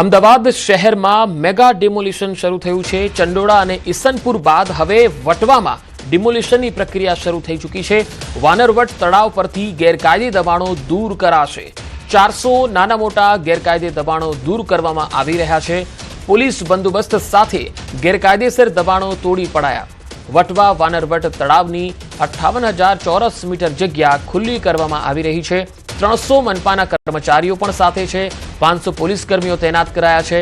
અમદાવાદ શહેરમાં mega demolition શરૂ થયું છે. ચંડોળા અને ઈસનપુર બાદ હવે વટવામાં ડિમોલિશનની પ્રક્રિયા શરૂ થઈ ચૂકી છે. વાનરવટ તળાવ પરથી ગેરકાયદે દબાણો દૂર કરાશે. ચારસો નાના મોટા ગેરકાયદે દબાણો દૂર કરવામાં આવી રહ્યા છે. પોલીસ બંદોબસ્ત સાથે ગેરકાયદેસર દબાણો તોડી પડાયા. વટવા વાનરવટ તળાવની અઠ્ઠાવન હજાર ચોરસ મીટર જગ્યા ખુલ્લી કરવામાં આવી રહી છે. ત્રણસો મનપાના કર્મચારીઓ પણ સાથે છે. પાંચસો પોલીસ કર્મીઓ તૈનાત કરાયા છે.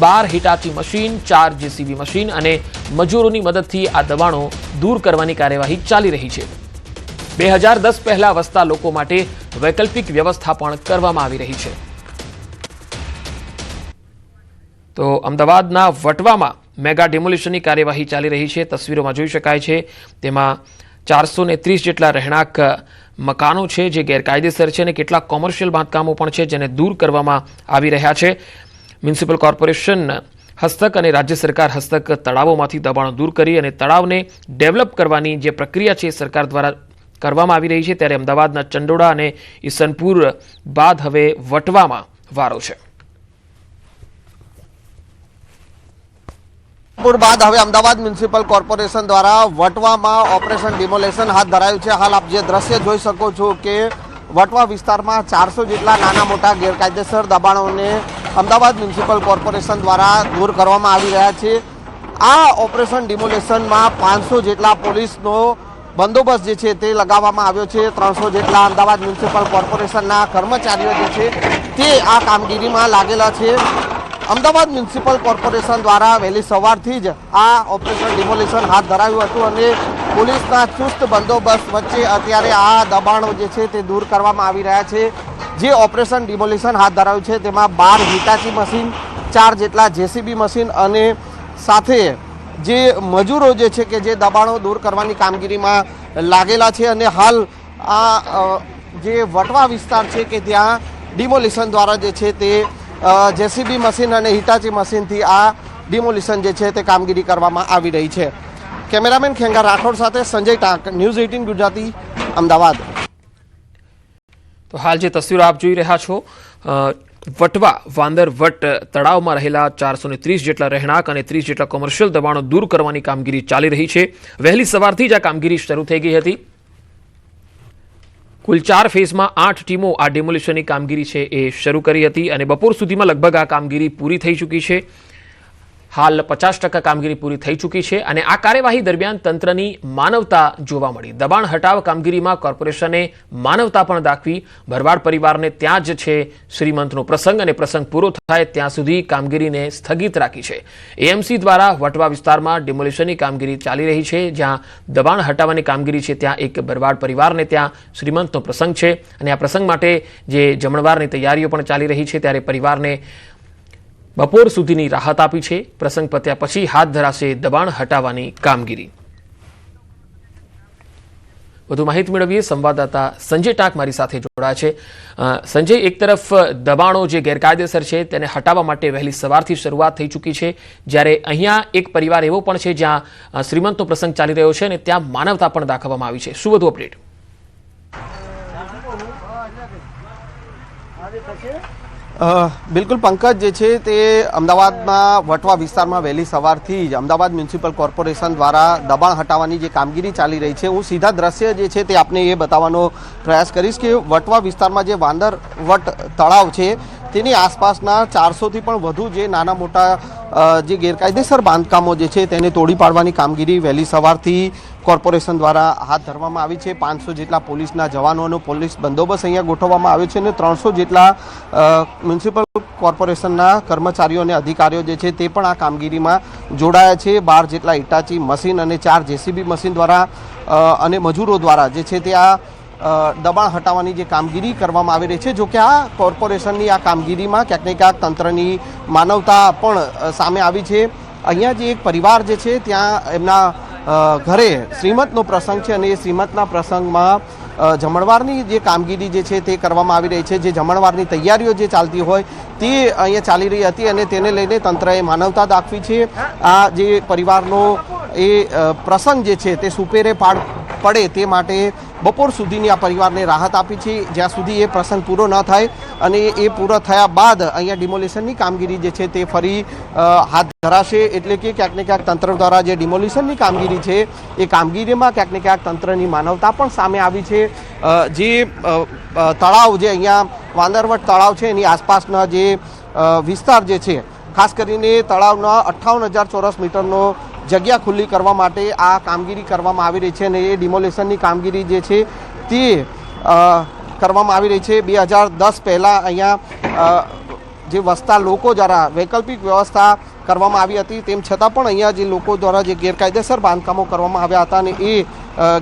બાર હિટાચી મશીન, ચાર જેસીબી મશીન અને મજૂરોની મદદથી આ દબાણો દૂર કરવાની કાર્યવાહી ચાલી રહી છે. બે હજાર દસ પહેલા વસતા લોકો માટે વૈકલ્પિક વ્યવસ્થા પણ કરવામાં આવી રહી છે. તો અમદાવાદના વટવામાં મેગા ડેમોલિશનની કાર્યવાહી ચાલી રહી છે. તસવીરોમાં જોઈ શકાય છે. તેમાં ચારસો ને ત્રીસ જેટલા રહેણાંક મકાનો છે જે ગેરકાયદેસર છે અને કેટલાક કોમર્શિયલ બાંધકામો પણ છે જેને દૂર કરવામાં આવી રહ્યા છે. મ્યુનિસિપલ કોર્પોરેશન હસ્તક અને રાજ્ય સરકાર હસ્તક તળાવોમાંથી દબાણો દૂર કરી અને તળાવને ડેવલપ કરવાની જે પ્રક્રિયા છે સરકાર દ્વારા કરવામાં આવી રહી છે. ત્યારે અમદાવાદના ચંડોળા અને ઈસનપુર બાદ હવે વટવામાં વારો છે. પૂર બાદ હવે અમદાવાદ મ્યુનિસિપલ કોર્પોરેશન દ્વારા વટવામાં ઓપરેશન ડિમોલેશન હાથ ધરાયું છે. હાલ આપ જે દ્રશ્ય જોઈ શકો છો કે વટવા વિસ્તારમાં ચારસો જેટલા નાના મોટા ગેરકાયદેસર દબાણોને અમદાવાદ મ્યુનિસિપલ કોર્પોરેશન દ્વારા દૂર કરવામાં આવી રહ્યા છે. આ ઓપરેશન ડિમોલેશનમાં પાંચસો જેટલા પોલીસનો બંદોબસ્ત જે છે તે લગાવવામાં આવ્યો છે. ત્રણસો જેટલા અમદાવાદ મ્યુનિસિપલ કોર્પોરેશનના કર્મચારીઓ જે છે તે આ કામગીરીમાં લાગેલા છે. અમદાવાદ મ્યુનિસિપલ કોર્પોરેશન દ્વારા વહેલી સવારથી જ આ ઓપરેશન ડિમોલિશન હાથ ધરાયું હતું અને પોલીસના ચુસ્ત બંદોબસ્ત વચ્ચે અત્યારે આ દબાણો જે છે તે દૂર કરવામાં આવી રહ્યા છે. જે ઓપરેશન ડિમોલિશન હાથ ધરાયું છે તેમાં બાર હિટાચી મશીન, ચાર જેટલા જેસીબી મશીન અને સાથે જે મજૂરો જે છે કે જે દબાણો દૂર કરવાની કામગીરીમાં લાગેલા છે અને હાલ આ જે વટવા વિસ્તાર છે કે ત્યાં ડિમોલિશન દ્વારા જે છે તે જેસીબી મશીન અને હિટાચી મશીનથી આ ડિમોલિશન જે છે તે કામગીરી કરવામાં આવી રહી છે. કેમેરામેન ખેંગા રાઠોડ સાથે સંજય ટાંક, ન્યૂઝ એઇટીન ગુજરાતી, અમદાવાદ. તો હાલ જે તસવીરો આપ જોઈ રહ્યા છો વટવા, વાંદર વટ તળાવમાં રહેલા ચારસો ત્રીસ જેટલા રહેણાંક અને ત્રીસ જેટલા કોમર્શિયલ દબાણો દૂર કરવાની કામગીરી ચાલી રહી છે. વહેલી સવારથી જ આ કામગીરી શરૂ થઈ ગઈ હતી. કુલ ચાર ફેઝમાં આઠ ટીમો આ ડેમોલિશનની કામગીરી છે એ શરૂ કરી હતી અને બપોર સુધીમાં લગભગ આ કામગીરી પૂરી થઈ ચૂકી છે. હાલ પચાસ ટકા કામગીરી પૂરી થઈ ચૂકી છે અને આ કાર્યવાહી દરમિયાન તંત્રની માનવતા જોવા મળી. દબાણ હટાવ કામગીરીમાં કોર્પોરેશને માનવતા પણ દાખવી, ભરવાડ પરિવારને ત્યાં જ છે શ્રીમંતનો પ્રસંગ અને પ્રસંગ પૂરો થાય ત્યાં સુધી કામગીરીને સ્થગિત રાખી છે. એએમસી દ્વારા વટવા વિસ્તારમાં ડિમોલિશનની કામગીરી ચાલી રહી છે, જ્યાં દબાણ હટાવવાની કામગીરી છે, ત્યાં એક ભરવાડ પરિવારને ત્યાં શ્રીમંતનો પ્રસંગ છે અને આ પ્રસંગ માટે જે જમણવારની તૈયારીઓ પણ ચાલી રહી છે, ત્યારે પરિવારને બપોર સુધીની રાહત આપી છે. પ્રસંગ પત્યા પછી હાથ ધરાશે દબાણ હટાવવાની કામગીરી. વધુ માહિતી મેળવીએ. સંવાદદાતા સંજય ટાંક મારી સાથે જોડાયા છે. સંજય એક તરફ દબાણો જે ગેરકાયદેસર છે તેને હટાવવા માટે વહેલી સવારથી શરૂઆત થઈ ચૂકી છે. જ્યારે અહીંયા એક પરિવાર એવો પણ છે જ્યાં શ્રીમંતનો પ્રસંગ ચાલી રહ્યો છે અને ત્યાં માનવતા પણ દાખવવામાં આવી છે. શું વધુ અપડેટ? બિલકુલ પંકજ, જે છે તે અમદાવાદમાં વટવા વિસ્તારમાં વહેલી સવારથી જ અમદાવાદ મ્યુનિસિપલ કોર્પોરેશન દ્વારા દબાણ હટાવવાની જે કામગીરી ચાલી રહી છે. હું સીધા દ્રશ્ય જે છે તે આપને એ બતાવવાનો પ્રયાસ કરીશ કે વટવા વિસ્તારમાં જે વાંદર વટ તળાવ છે તેની આસપાસના ચારસોથી પણ વધુ જે નાના મોટા જે ગેરકાયદેસર બાંધકામો જે છે તેને તોડી પાડવાની કામગીરી વહેલી સવારથી કોર્પોરેશન દ્વારા હાથ ધરવામાં આવી છે. પાંચસો જેટલા પોલીસના જવાનોનો પોલીસ બંદોબસ્ત અહીંયા ગોઠવવામાં આવ્યો છે અને ત્રણસો જેટલા મ્યુનિસિપલ કોર્પોરેશનના કર્મચારીઓ અને અધિકારીઓ જે છે તે પણ આ કામગીરીમાં જોડાયા છે. બાર જેટલા ઇટાચી મશીન અને ચાર જેસીબી મશીન દ્વારા અને મજૂરો દ્વારા જે છે તે આ દબાણ હટાવવાની જે કામગીરી કરવામાં આવી રહી છે જોકે આ કોર્પોરેશનની આ કામગીરીમાં ક્યાંક ને ક્યાંક તંત્રની માનવતા પણ સામે આવી છે. અહીંયા જે એક પરિવાર જે છે, ત્યાં એમના ઘરે શ્રીમતનો પ્રસંગ છે અને એ શ્રીમતના પ્રસંગમાં જમણવારની જે કામગીરી જે છે તે કરવામાં આવી રહી છે. જે જમણવારની તૈયારીઓ જે ચાલતી હોય તે અહીંયા ચાલી રહી હતી અને તેને લઈને તંત્રએ માનવતા દાખવી છે. આ જે પરિવારનો એ પ્રસંગ જે છે તે સુપેરે પાડ પડે તે માટે બપોર સુધીની આ પરિવારને રાહત આપી છે. જ્યાં સુધી એ પ્રસંગ પૂરો ન થાય અને એ પૂરો થયા બાદ અહીંયા ડિમોલિશનની કામગીરી જે છે તે ફરી હાથ ધરાશે એટલે કે ક્યાંક ને ક્યાંક તંત્ર દ્વારા જે ડિમોલિશનની કામગીરી છે એ કામગીરીમાં ક્યાંક ને ક્યાંક તંત્રની માનવતા પણ સામે આવી છે. જે તળાવ જે અહીંયા વાંદરવટ તળાવ છે એની આસપાસના જે વિસ્તાર જે છે, ખાસ કરીને તળાવના અઠ્ઠાવન હજાર ચોરસ મીટરનો જગ્યા ખુલ્લી કરવા માટે આ કામગીરી કરવામાં આવી રહી છે અને એ ડિમોલેશનની કામગીરી જે છે તે કરવામાં આવી રહી છે. બે હજાર દસ પહેલાં અહીંયા જે વસતા લોકો દ્વારા વૈકલ્પિક વ્યવસ્થા કરવામાં આવી હતી, તેમ છતાં પણ અહીંયા જે લોકો દ્વારા જે ગેરકાયદેસર બાંધકામો કરવામાં આવ્યા હતા અને એ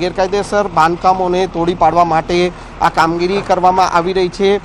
ગેરકાયદેસર બાંધકામોને તોડી પાડવા માટે આ કામગીરી કરવામાં આવી રહી છે.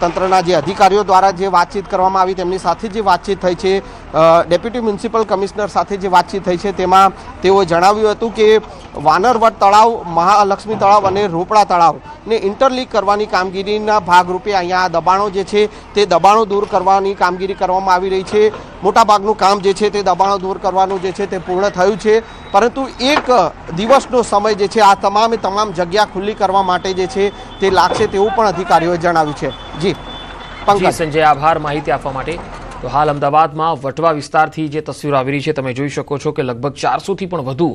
તંત્રના જે અધિકારીઓ દ્વારા જે વાતચીત કરવામાં આવી, તેમની સાથે જે વાતચીત થઈ છે ડેપ્યુટી મ્યુનિસિપલ કમિશનર સાથે જે વાતચીત થઈ છે તેમાં તેઓએ જણાવ્યું હતું કે વાનરવટ તળાવ મહાલક્ષ્મી તળાવ અને રોપડા તળાવને ઇન્ટરલીક કરવાની કામગીરીના ભાગરૂપે અહીંયા દબાણો જે છે તે દબાણો દૂર કરવાની કામગીરી કરવામાં આવી રહી છે. મોટાભાગનું કામ જે છે તે દબાણો દૂર કરવાનું જે છે તે પૂર્ણ થયું છે. પરંતુ એક દિવસનો સમય જે છે આ તમામે તમામ જગ્યા ખુલ્લી કરવા માટે જે છે તે લાગશે તેવું પણ અધિકારીઓએ જણાવ્યું છે. જી જી પંકજ. સંજય આભાર માહિતી આપવા માટે. તો હાલ અમદાવાદમાં વટવા વિસ્તારથી જે તસવીરો આવી રહી છે, તમે જોઈ શકો છો કે લગભગ ચારસોથી પણ વધુ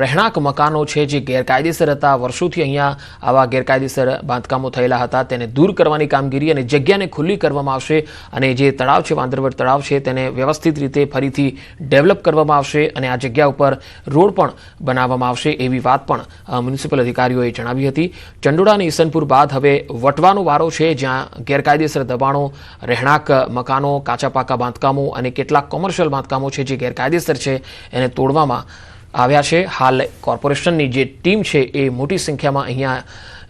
રહેણાંક મકાનો છે જે ગેરકાયદેસર હતા. વર્ષોથી અહીંયા આવા ગેરકાયદેસર બાંધકામો થયેલા હતા. તેને દૂર કરવાની કામગીરી અને જગ્યાને ખુલ્લી કરવામાં આવશે અને જે તળાવ છે, વાંદરવડ તળાવ છે, તેને વ્યવસ્થિત રીતે ફરીથી ડેવલપ કરવામાં આવશે અને આ જગ્યા ઉપર રોડ પણ બનાવવામાં આવશે એવી વાત પણ મ્યુનિસિપલ અધિકારીઓએ જણાવી હતી. ચંડોળા અને ઈસનપુર બાદ હવે વટવાનો વારો છે, જ્યાં ગેરકાયદેસર દબાણો, રહેણાંક મકાનો કાચા પાકા બાંધકામો અને કેટલાક કોમર્શિયલ બાંધકામો છે જે ગેરકાયદેસર છે, એને તોડવામાં આવ્યા છે. હાલ કોર્પોરેશનની જે ટીમ છે એ મોટી સંખ્યામાં અહીંયા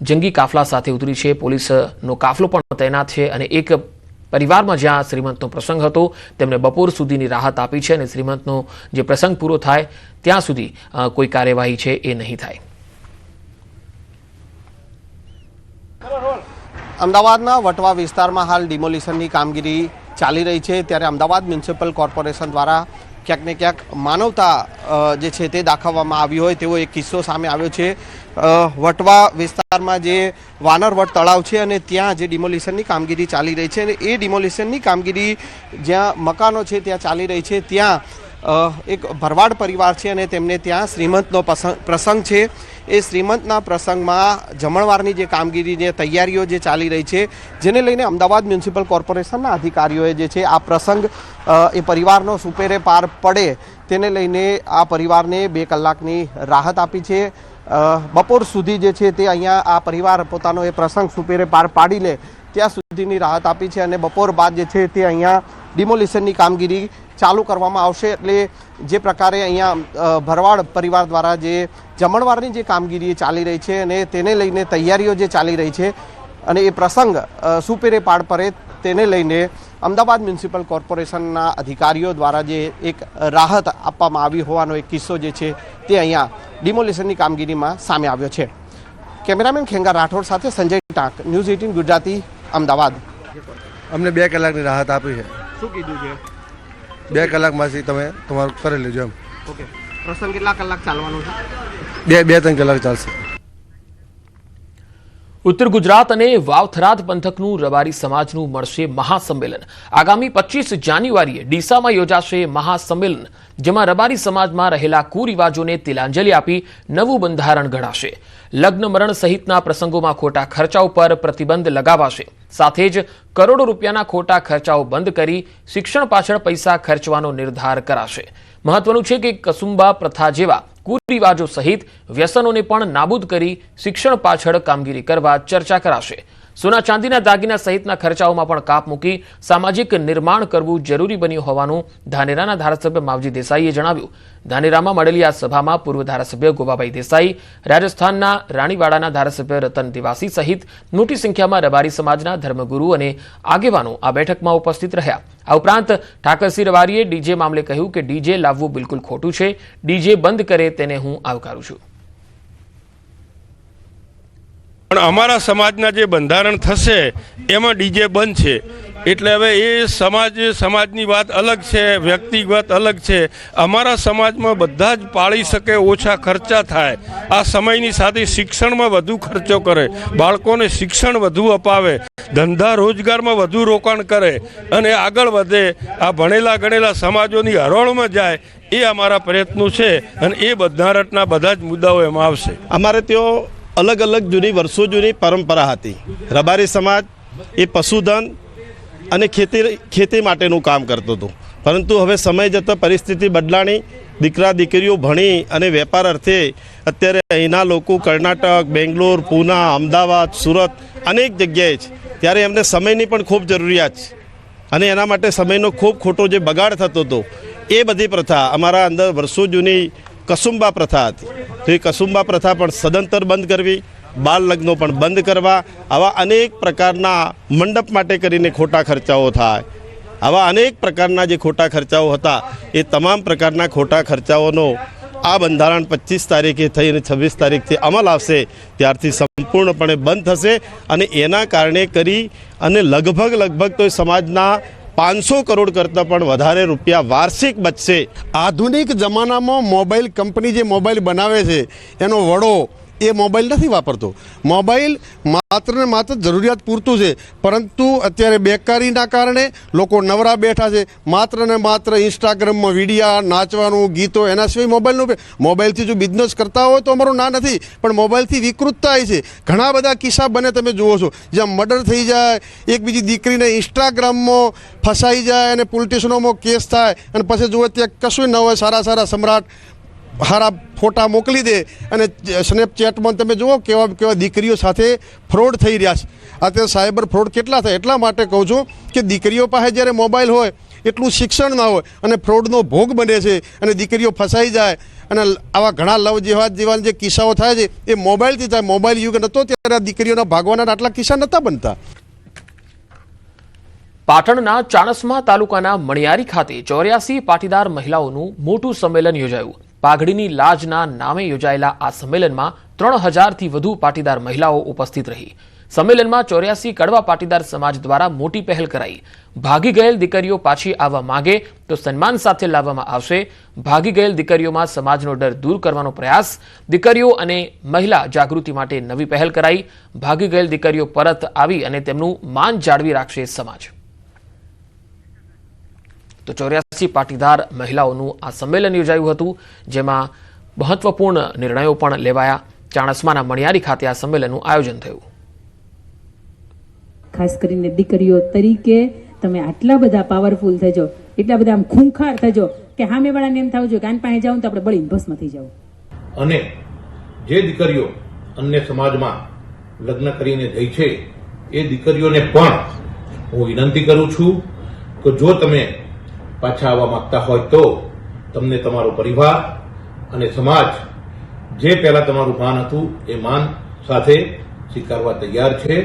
જંગી કાફલા સાથે ઉતરી છે. પોલીસનો કાફલો પણ તૈનાત છે અને એક પરિવારમાં જ્યાં શ્રીમંતનો પ્રસંગ હતો, તેમને બપોર સુધીની રાહત આપી છે અને શ્રીમંતનો જે પ્રસંગ પૂરો થાય, ત્યાં સુધી કોઈ કાર્યવાહી છે એ નહીં થાય. અમદાવાદના વટવા વિસ્તારમાં હાલ ડિમોલિશનની કામગીરી ચાલી રહી છે ત્યારે અમદાવાદ મ્યુનિસિપલ કોર્પોરેશન દ્વારા ક્યાંક ને ક્યાંક માનવતા જે છે તે દાખવવામાં આવી હોય તેવો એક કિસ્સો સામે આવ્યો છે. વટવા વિસ્તારમાં જે વાનરવટ તળાવ છે અને ત્યાં જે ડિમોલિશનની કામગીરી ચાલી રહી છે અને એ ડિમોલિશનની કામગીરી જ્યાં મકાનો છે ત્યાં ચાલી રહી છે, ત્યાં એક ભરવાડ પરિવાર છે અને તેમને ત્યાં શ્રીમંતનો પ્રસંગ છે. એ શ્રીમંતના પ્રસંગમાં જમણવારની જે કામગીરી જે તૈયારીઓ જે ચાલી રહી છે, જેને લઈને અમદાવાદ મ્યુનિસિપલ કોર્પોરેશનના અધિકારીઓએ જે છે, આ પ્રસંગ એ પરિવારનો સુપેરે પાર પડે તેને લઈને આ પરિવારને બે કલાકની રાહત આપી છે. બપોર સુધી જે છે તે અહીંયા આ પરિવાર પોતાનો એ પ્રસંગ સુપેરે પાર પાડી લે ત્યાં સુધીની રાહત આપી છે અને બપોર બાદ જે છે તે અહીંયા ડિમોલિશનની કામગીરી ચાલુ કરવામાં આવશે એટલે જે પ્રકારે અહીંયા ભરવાડ પરિવાર દ્વારા જે જમણવારની જે કામગીરી ચાલી રહી છે અને તેને લઈને તૈયારીઓ જે ચાલી રહી છે અને એ પ્રસંગ સુપેરે પાડ પડે તેને લઈને અમદાવાદ મ્યુનિસિપલ કોર્પોરેશનના અધિકારીઓ દ્વારા જે એક રાહત આપવામાં આવી હોવાનો એક કિસ્સો જે છે તે અહીંયા ડિમોલિશનની કામગીરીમાં સામે આવ્યો છે. કેમેરામેન ખેંગા રાઠોડ સાથે સંજય ટાંક ન્યૂઝ એટીન ગુજરાતી અમદાવાદ. અમને બે કલાકની રાહત આપી છે. શું કીધું છે? બે કલાકમાંથી તમે તમારું કરી લેજો એમ. ઓકે. પ્રસંગ કેટલા કલાક ચાલવાનો છે? બે બે ત્રણ કલાક ચાલશે. ઉત્તર ગુજરાત અને વાવથરાદ પંથકનું રબારી સમાજનું મળશે મહાસંમેલન. આગામી પચીસ જાન્યુઆરીએ ડીસામાં યોજાશે મહાસંમેલન, જેમાં રબારી સમાજમાં રહેલા કુરિવાજોને તિલાંજલિ આપી નવું બંધારણ ઘડાશે. લગ્ન મરણ સહિતના પ્રસંગોમાં ખોટા ખર્ચા ઉપર પ્રતિબંધ લગાવાશે. સાથે જ કરોડો રૂપિયાના ખોટા ખર્ચાઓ બંધ કરી શિક્ષણ પાછળ પૈસા ખર્ચવાનો નિર્ધાર કરાશે. મહત્વનું છે કે કસુંબા પ્રથા જેવા કુરિવાજો સહિત વ્યસનોને પણ નાબૂદ કરી શિક્ષણ પાછળ કામગીરી કરવા ચર્ચા કરાશે. સોના ચાંદીના દાગીના સહિતના ખર્ચાઓમાં પણ કાપ મૂકી સામાજિક નિર્માણ કરવું જરૂરી બન્યું હોવાનું ધાનેરાના ધારાસભ્ય માવજી દેસાઈએ જણાવ્યું. ધાનેરામાં મળેલી આ સભામાં પૂર્વ ધારાસભ્ય ગોવાભાઈ દેસાઈ, રાજસ્થાનના રાણીવાડાના ધારાસભ્ય રતન દિવાસી સહિત મોટી સંખ્યામાં રબારી સમાજના ધર્મગુરુ અને આગેવાનો આ બેઠકમાં ઉપસ્થિત રહ્યા. આ ઉપરાંત ઠાકરસિંહ રવારીએ ડીજે મામલે કહ્યું કે ડીજે લાવવું બિલકુલ ખોટું છે. ડીજે બંધ કરે તેને હું આવકારું છું. પણ અમારા સમાજના જે બંધારણ થશે, એમાં ડીજે બંધ છે. એટલે હવે એ સમાજ, સમાજની વાત અલગ છે, વ્યક્તિગત અલગ છે. અમારા સમાજમાં બધા જ પાળી શકે, ઓછા ખર્ચા થાય. આ સમયની સાથે શિક્ષણમાં વધુ ખર્ચો કરે. બાળકોને શિક્ષણ વધુ અપાવે. ધંધા રોજગારમાં વધુ રોકાણ કરે. અને આગળ વધે. આ ભણેલા ગણેલા સમાજોની હરોળમાં જાય, એ અમારા પ્રયત્નો છે. અને એ બંધારણના બધા જ મુદ્દાઓ એમાં આવશે. અમારે ત્યાં અલગ અલગ જૂની વર્ષો જૂની પરંપરા હતી. રબારી સમાજ એ પશુધન અને ખેતી ખેતી માટેનું કામ કરતો હતું. પરંતુ હવે સમય જતાં પરિસ્થિતિ બદલાણી, દીકરા, દીકરીઓ ભણી અને વેપાર અર્થે અત્યારે અહીંના લોકો કર્ણાટક, બેંગ્લોર, પૂના, અમદાવાદ, સુરત અનેક જગ્યાએ છે ત્યારે એમને સમયની પણ ખૂબ જરૂરિયાત છે. અને એના માટે સમયનો ખૂબ ખોટો જે બગાડ થતો હતો એ બધી પ્રથા અમારા અંદર વર્ષો જૂની કસુંબા પ્રથા હતી. તો એ કસુંબા પ્રથા પણ સદંતર બંધ કરવી બાળ લગ્નો પણ બંધ કરવા, આવા અનેક પ્રકારના મંડપ માટે કરીને ખોટા ખર્ચાઓ થાય. આવા અનેક પ્રકારના જે ખોટા ખર્ચાઓ હતા, એ તમામ પ્રકારના ખોટા ખર્ચાઓનો આ બંધારણ પચીસ તારીખે થઈ અને છવ્વીસ તારીખથી અમલ આવશે, ત્યારથી સંપૂર્ણપણે બંધ થશે અને એના કારણે કરી અને લગભગ લગભગ તો સમાજના પાંચસો કરોડ કરતાં પણ વધારે રૂપિયા વાર્ષિક બચશે. આધુનિક જમાનામાં મોબાઈલ કંપની જે મોબાઈલ બનાવે છે, એનો વડો એ મોબાઈલ નથી વાપરતો. મોબાઈલ માત્ર ને માત્ર જરૂરિયાત પૂરતું છે. પરંતુ અત્યારે બેકારીના કારણે લોકો નવરા બેઠા છે. માત્ર ને માત્ર ઇન્સ્ટાગ્રામમાં વિડીયા નાચવાનું, ગીતો, એના સિવાય મોબાઈલનો મોબાઈલથી જો બિઝનેસ કરતા હોય તો અમારું ના નથી. પણ મોબાઈલથી વિકૃતતા આવી છે. ઘણા બધા કિસ્સા બને તમે જુઓ છો. જ્યાં મર્ડર થઈ જાય એકબીજી દીકરીને ઇન્સ્ટાગ્રામમાં ફસાઈ જાય અને પોલિટિશનોમાં કેસ થાય અને પછી જુઓ ત્યાં કશું ન હોય, સારા સારા સમ્રાટ સારા ફોટા મોકલી દે અને સ્નેપચેટમાં તમે જુઓ કેવા કેવા દીકરીઓ સાથે ફ્રોડ થઈ રહ્યા છે. અત્યારે સાયબર ફ્રોડ કેટલા થાય એટલા માટે કહું છું કે દીકરીઓ પાસે જ્યારે મોબાઈલ હોય, એટલું શિક્ષણ ના હોય અને ફ્રોડનો ભોગ બને છે અને દીકરીઓ ફસાઈ જાય અને આવા ઘણા લવ જેવા જેવા જે કિસ્સાઓ થાય છે, એ મોબાઈલથી થાય. મોબાઈલ યુગ નહોતો ત્યારે દીકરીઓના ભાગવાના આટલા કિસ્સા નહોતા બનતા. પાટણના ચાણસ્મા તાલુકાના મણિયારી ખાતે ચોર્યાસી પાટીદાર મહિલાઓનું મોટું સંમેલન યોજાયું. પાઘડીની લાજના નામે યોજાયેલા આ સંમેલનમાં ત્રણ હજારથી વધુ પાટીદાર મહિલાઓ ઉપસ્થિત રહી. સંમેલનમાં ચોર્યાસી કડવા પાટીદાર સમાજ દ્વારા મોટી પહેલ કરાઈ. ભાગી ગયેલ દીકરીઓ પાછી આવવા માંગે તો સન્માન સાથે લાવવામાં આવશે. ભાગી ગયેલ દીકરીઓમાં સમાજનો ડર દૂર કરવાનો પ્રયાસ. દીકરીઓ અને મહિલા જાગૃતિ માટે નવી પહેલ કરાઈ. ભાગી ગયેલ દીકરીઓ પરત આવી અને તેમનું માન જાળવી રાખશે સમાજ. તો ચોર્યાસી પાટીદાર મહિલાઓનું આ સંમેલન યોજાયું હતું જેમાં મહત્વપૂર્ણ નિર્ણયો પણ લેવાયા. ચાણસ્માના મણિયારી ખાતે આ સંમેલનનું આયોજન થયું. ખાસ કરીને દીકરીઓ તરીકે તમે આટલા બધા પાવરફુલ થજો એટલા બધા આમ ખૂંખાર થજો કે સામેવાળાને એમ થવું જોઈએ કે આન પાસે જાઉં તો આપણે બળીને ભસ્મ થઈ જાવ અને જે દીકરીઓ અન્ય સમાજમાં લગ્ન કરીને ગઈ છે એ દીકરીઓને પણ હું વિનંતી કરું છું કે જો તમે પાછા આવવા માંગતા હોય તો તમને તમારો પરિવાર અને સમાજ જે પહેલા તમારું માન હતું એ માન સાથે સ્વીકારવા તૈયાર છે.